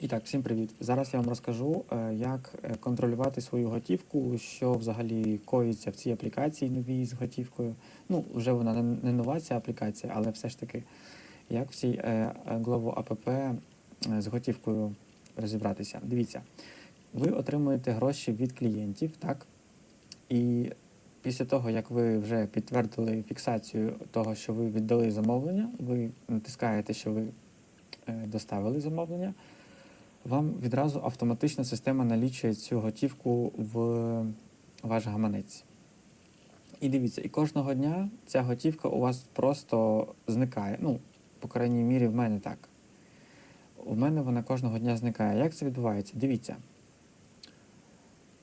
І так, всім привіт. Зараз я вам розкажу, е, як е, контролювати свою готівку, що взагалі коїться в цій аплікації новій з готівкою. Ну, вже вона не- нова ця аплікація, але все ж таки, як в цій е, Glovo АПП е, з готівкою розібратися. Дивіться, ви отримуєте гроші від клієнтів, так? І після того, як ви вже підтвердили фіксацію того, що ви віддали замовлення, ви натискаєте, що ви е, доставили замовлення вам відразу автоматична система налічує цю готівку в ваш гаманець. І дивіться, і кожного дня ця готівка у вас просто зникає. Ну, по крайній мірі, в мене так. У мене вона кожного дня зникає. Як це відбувається? Дивіться.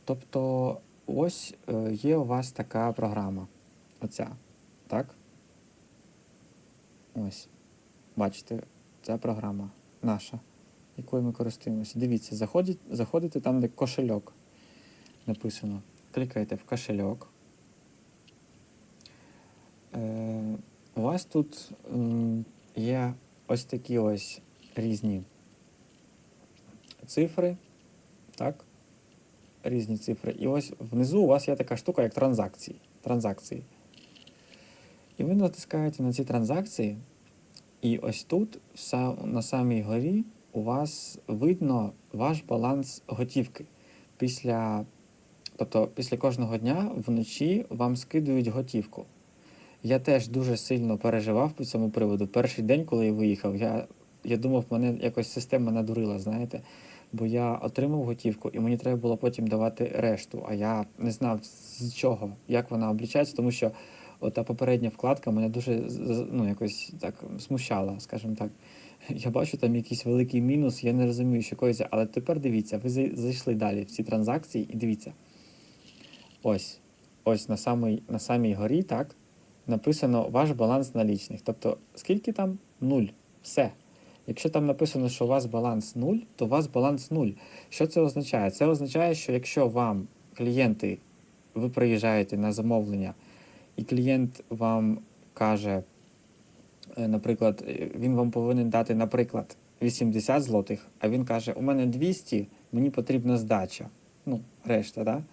Тобто, ось е, є у вас така програма. Оця. Так? Ось. Бачите, ця програма наша якою ми користуємося. Дивіться, заходить, заходите там, де кошельок написано. Клікаєте в кошельок. Е, у вас тут є ось такі ось різні цифри. Так? Різні цифри. І ось внизу у вас є така штука, як транзакції. транзакції. І ви натискаєте на ці транзакції, і ось тут, на самій горі, у вас видно ваш баланс готівки. Після, тобто, після кожного дня вночі вам скидують готівку. Я теж дуже сильно переживав по цьому приводу. Перший день, коли я виїхав, я, я думав, мене якось система надурила, знаєте. Бо я отримав готівку, і мені треба було потім давати решту. А я не знав з чого, як вона облічається, тому що ота попередня вкладка мене дуже ну, якось так смущала, скажімо так. Я бачу там якийсь великий мінус, я не розумію, що коїться. Але тепер дивіться, ви зайшли далі в ці транзакції і дивіться. Ось. Ось на самій, на самій горі, так, написано ваш баланс налічних. Тобто, скільки там? Нуль. Все. Якщо там написано, що у вас баланс нуль, то у вас баланс нуль. Що це означає? Це означає, що якщо вам клієнти, ви приїжджаєте на замовлення, і клієнт вам каже, е, наприклад, е, він вам повинен дати, наприклад, 80 злотих, а він каже, у мене 200, мені потрібна здача. Ну, решта, да?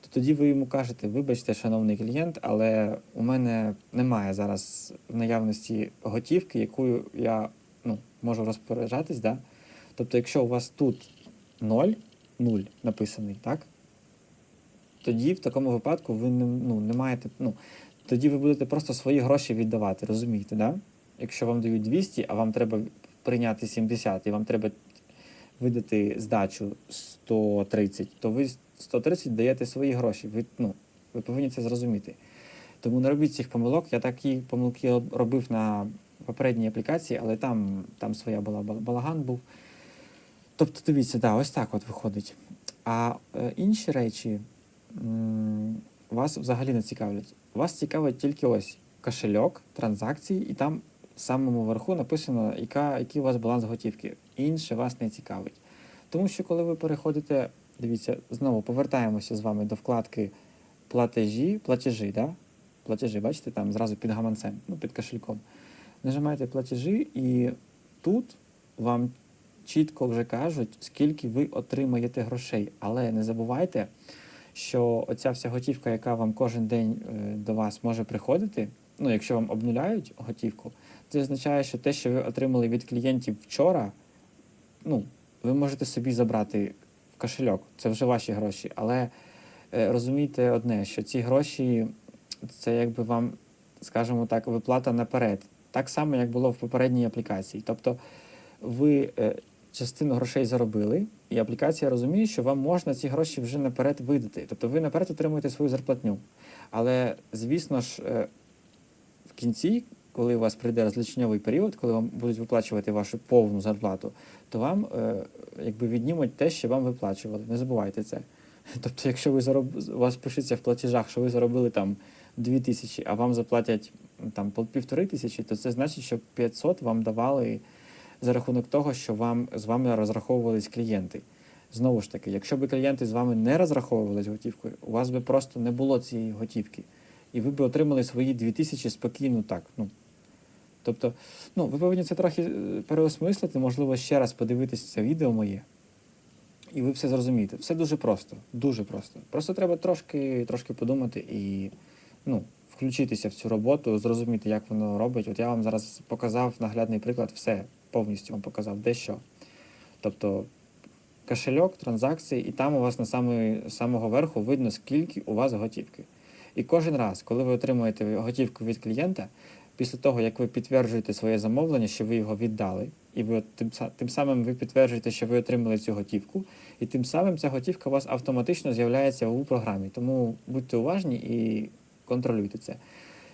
то тоді ви йому кажете, вибачте, шановний клієнт, але у мене немає зараз в наявності готівки, якою я ну, можу розпоряджатись. Да? Тобто, якщо у вас тут 0, 0 написаний, так? Тоді в такому випадку ви не, ну, не маєте. Ну, тоді ви будете просто свої гроші віддавати, розумієте, да? Якщо вам дають 200, а вам треба прийняти 70, і вам треба видати здачу 130, то ви 130 даєте свої гроші. Ви, ну, ви повинні це зрозуміти. Тому не робіть цих помилок. Я такі помилки робив на попередній аплікації, але там, там своя була балаган був. Тобто, дивіться, да, ось так от виходить. А е, інші речі вас взагалі не цікавлять. Вас цікавить тільки ось кошельок, транзакції, і там в самому верху написано, яка, який у вас баланс готівки. Інше вас не цікавить. Тому що коли ви переходите, дивіться, знову повертаємося з вами до вкладки платежі, платежі, да? Платежі, бачите, там зразу під гаманцем, ну, під кошельком. Нажимаєте платежі, і тут вам чітко вже кажуть, скільки ви отримаєте грошей. Але не забувайте, що оця вся готівка, яка вам кожен день е, до вас може приходити, ну, якщо вам обнуляють готівку, це означає, що те, що ви отримали від клієнтів вчора, ну, ви можете собі забрати в кошельок, це вже ваші гроші. Але е, розумійте одне, що ці гроші це якби вам, скажімо так, виплата наперед. Так само, як було в попередній аплікації. Тобто ви е, частину грошей заробили, і аплікація розуміє, що вам можна ці гроші вже наперед видати. Тобто ви наперед отримуєте свою зарплатню. Але, звісно ж, е, в кінці, коли у вас прийде розлічньовий період, коли вам будуть виплачувати вашу повну зарплату, то вам е, якби віднімуть те, що вам виплачували. Не забувайте це. Тобто, якщо ви зароб... у вас пишеться в платежах, що ви заробили там 2 тисячі, а вам заплатять там півтори тисячі, то це значить, що 500 вам давали за рахунок того, що вам з вами розраховувались клієнти. Знову ж таки, якщо б клієнти з вами не розраховувались готівкою, у вас би просто не було цієї готівки. І ви б отримали свої 2000 спокійно так. Ну, Тобто, ну, ви повинні це трохи е, переосмислити, можливо, ще раз подивитися це відео моє. І ви все зрозумієте. Все дуже просто, дуже просто. Просто треба трошки, трошки подумати і ну, включитися в цю роботу, зрозуміти, як воно робить. От я вам зараз показав наглядний приклад, все повністю вам показав, де що. Тобто кошельок, транзакції, і там у вас на самої, самого верху видно, скільки у вас готівки. І кожен раз, коли ви отримуєте готівку від клієнта, після того, як ви підтверджуєте своє замовлення, що ви його віддали, і ви тим, тим самим ви підтверджуєте, що ви отримали цю готівку, і тим самим ця готівка у вас автоматично з'являється у програмі. Тому будьте уважні і контролюйте це.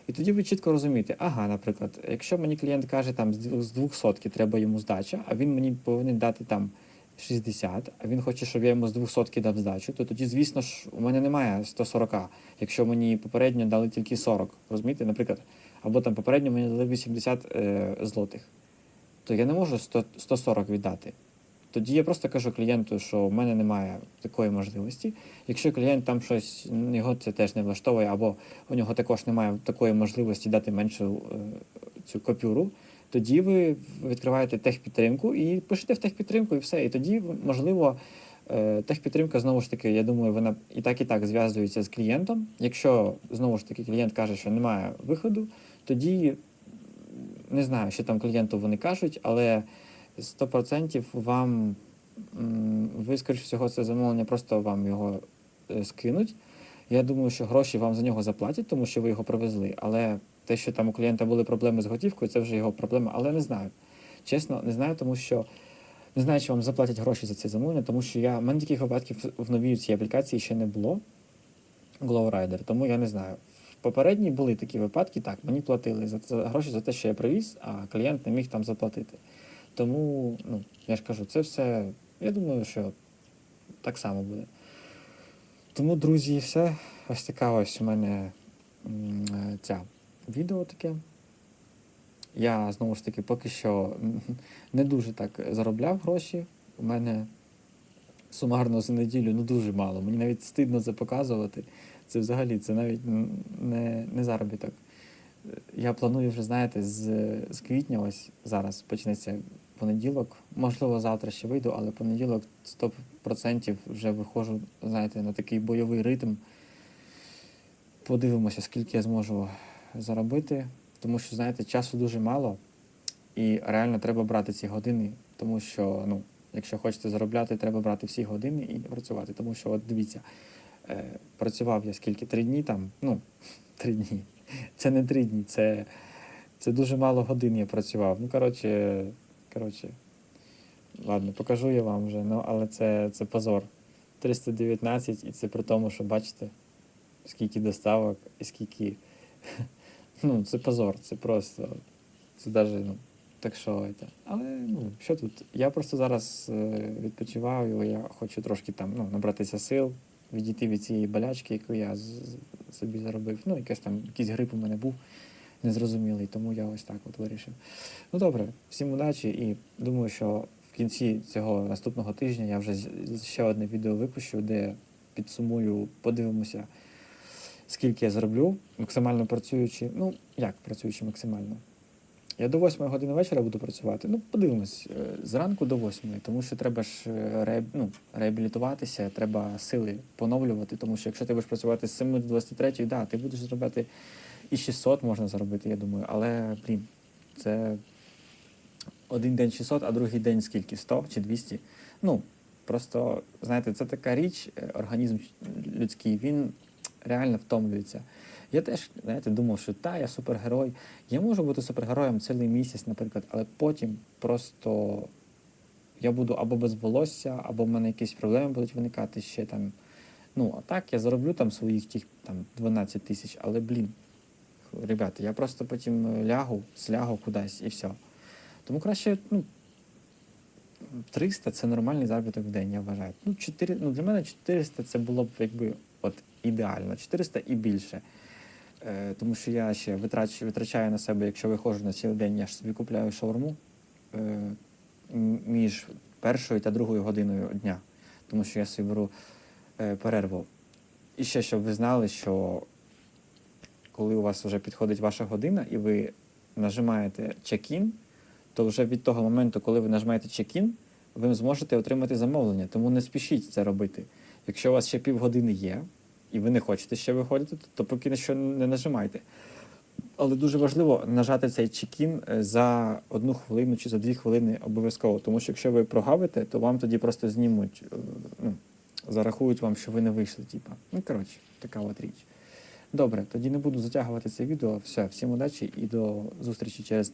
І тоді ви чітко розумієте, ага, наприклад, якщо мені клієнт каже, там з двох- з 200 треба йому здача, а він мені повинен дати там 60, а він хоче, щоб я йому з 200 дав здачу, то тоді, звісно ж, у мене немає 140, якщо мені попередньо дали тільки 40, розумієте, наприклад, або там попередньо мені дали 80 е, злотих, то я не можу 100, 140 віддати. Тоді я просто кажу клієнту, що в мене немає такої можливості. Якщо клієнт там щось, його це теж не влаштовує, або у нього також немає такої можливості дати меншу е, цю копюру, тоді ви відкриваєте техпідтримку і пишете в техпідтримку, і все. І тоді, можливо, е, техпідтримка, знову ж таки, я думаю, вона і так, і так зв'язується з клієнтом. Якщо знову ж таки клієнт каже, що немає виходу, тоді не знаю, що там клієнту вони кажуть, але 100% вам ви, скоріш всього, це замовлення просто вам його е, скинуть. Я думаю, що гроші вам за нього заплатять, тому що ви його привезли. Але те, що там у клієнта були проблеми з готівкою, це вже його проблема. Але не знаю. Чесно, не знаю, тому що не знаю, чи вам заплатять гроші за це замовлення, тому що я в мене таких випадків в новій цій аплікації ще не було. GlowRider, тому я не знаю. В попередній були такі випадки, так, мені платили за, за гроші за те, що я привіз, а клієнт не міг там заплатити. Тому, ну, я ж кажу, це все, я думаю, що так само буде. Тому, друзі, все. Ось така ось у мене ця відео таке. Я знову ж таки поки що не дуже так заробляв гроші. У мене сумарно за неділю ну дуже мало. Мені навіть стидно це показувати. Це взагалі це навіть не, не заробіток. Я планую вже, знаєте, з, з квітня, ось зараз почнеться понеділок. Можливо, завтра ще вийду, але понеділок 100% вже виходжу, знаєте, на такий бойовий ритм. Подивимося, скільки я зможу заробити, тому що, знаєте, часу дуже мало, і реально треба брати ці години, тому що, ну, якщо хочете заробляти, треба брати всі години і працювати. Тому що, от дивіться, е, працював я скільки? Три дні там, ну, три дні. Це не три дні, це, це дуже мало годин я працював. Ну, коротше, коротше, ладно, покажу я вам вже, ну, але це, це позор. 319, і це при тому, що бачите, скільки доставок і скільки. Ну, це позор, це просто. Це навіть, ну, так що це. Але ну, що тут? Я просто зараз е, відпочиваю, я хочу трошки там ну, набратися сил, відійти від цієї болячки, яку я собі заробив. Ну, якийсь там якийсь грип у мене був незрозумілий, тому я ось так от вирішив. Ну добре, всім удачі і думаю, що в кінці цього наступного тижня я вже ще одне відео випущу, де підсумую, подивимося, скільки я зароблю, максимально працюючи. Ну, як працюючи максимально? Я до 8 години вечора буду працювати. Ну, подивимось, е, зранку до 8, тому що треба ж е, ре, ну, реабілітуватися, треба сили поновлювати, тому що якщо ти будеш працювати з 7 до 23, да, ти будеш зробити і 600 можна заробити, я думаю. Але, блін, це один день 600, а другий день скільки? 100 чи 200? Ну, просто, знаєте, це така річ, е, організм людський, він реально втомлюється. Я теж, знаєте, думав, що та, я супергерой. Я можу бути супергероєм цілий місяць, наприклад, але потім просто я буду або без волосся, або в мене якісь проблеми будуть виникати ще там. Ну, а так я зароблю там своїх тих там 12 тисяч, але блін, ребята, я просто потім е, лягу, слягу кудись і все. Тому краще, ну, 300 це нормальний заробіток в день, я вважаю. Ну, 4, ну для мене 400 це було б якби от ідеально. 400 і більше. Е, тому що я ще витрач, витрачаю на себе, якщо виходжу на цілий день, я ж собі купляю шаурму е, між першою та другою годиною дня, тому що я собі беру е, перерву. І ще, щоб ви знали, що коли у вас вже підходить ваша година, і ви нажимаєте check-in, то вже від того моменту, коли ви нажимаєте check-in, ви зможете отримати замовлення. Тому не спішіть це робити. Якщо у вас ще півгодини є, і ви не хочете ще виходити, то поки на що не нажимайте. Але дуже важливо нажати цей чекін за одну хвилину чи за дві хвилини обов'язково. Тому що якщо ви прогавите, то вам тоді просто знімуть, е, ну, зарахують вам, що ви не вийшли. Типа. Ну, коротше, така от річ. Добре, тоді не буду затягувати це відео. Все, всім удачі і до зустрічі через